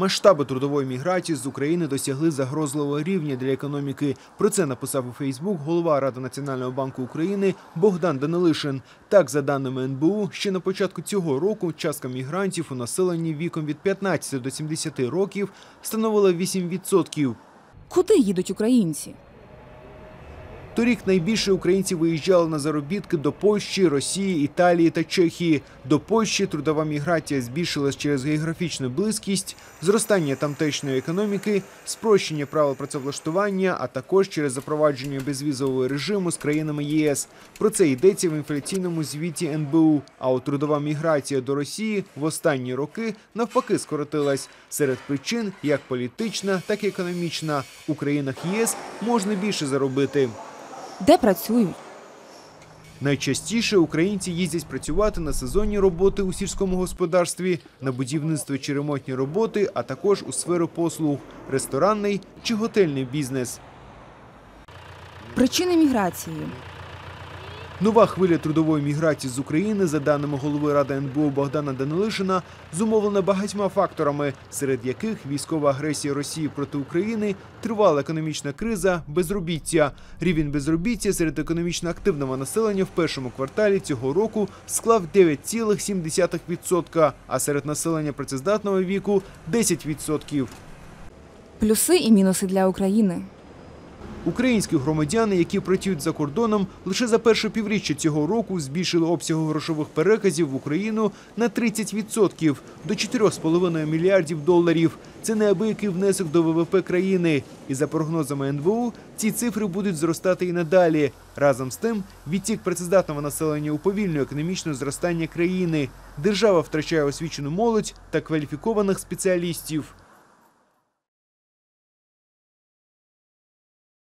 Масштаби трудової міграції з України досягли загрозливого рівня для економіки. Про це написав у Фейсбук голова Ради Національного банку України Богдан Данилишин. Так, за даними НБУ, ще на початку цього року частка мігрантів у населенні віком від 15 до 70 років становила 8%. Куди їдуть українці? Торік найбільше українців виїжджали на заробітки до Польщі, Росії, Італії та Чехії. До Польщі трудова міграція збільшилась через географічну близькість, зростання тамтешньої економіки, спрощення правил працевлаштування, а також через запровадження безвізового режиму з країнами ЄС. Про це йдеться в інфляційному звіті НБУ. А от трудова міграція до Росії в останні роки навпаки скоротилась. Серед причин як політична, так і економічна. У країнах ЄС можна більше заробити. Де працюють? Найчастіше українці їздять працювати на сезонні роботи у сільському господарстві, на будівництво чи ремонтні роботи, а також у сферу послуг, ресторанний чи готельний бізнес. Причини міграції. Нова хвиля трудової міграції з України, за даними голови Ради НБУ Богдана Данилишина, зумовлена багатьма факторами, серед яких військова агресія Росії проти України, тривала економічна криза, безробіття. Рівень безробіття серед економічно активного населення в першому кварталі цього року склав 9,7%, а серед населення працездатного віку 10%. Плюси і мінуси для України. Українські громадяни, які працюють за кордоном, лише за перше півріччя цього року збільшили обсягу грошових переказів в Україну на 30% до 4,5 мільярдів доларів. Це неабиякий внесок до ВВП країни. І за прогнозами НБУ, ці цифри будуть зростати і надалі. Разом з тим, відтік працездатного населення уповільнює економічне зростання країни. Держава втрачає освічену молодь та кваліфікованих спеціалістів.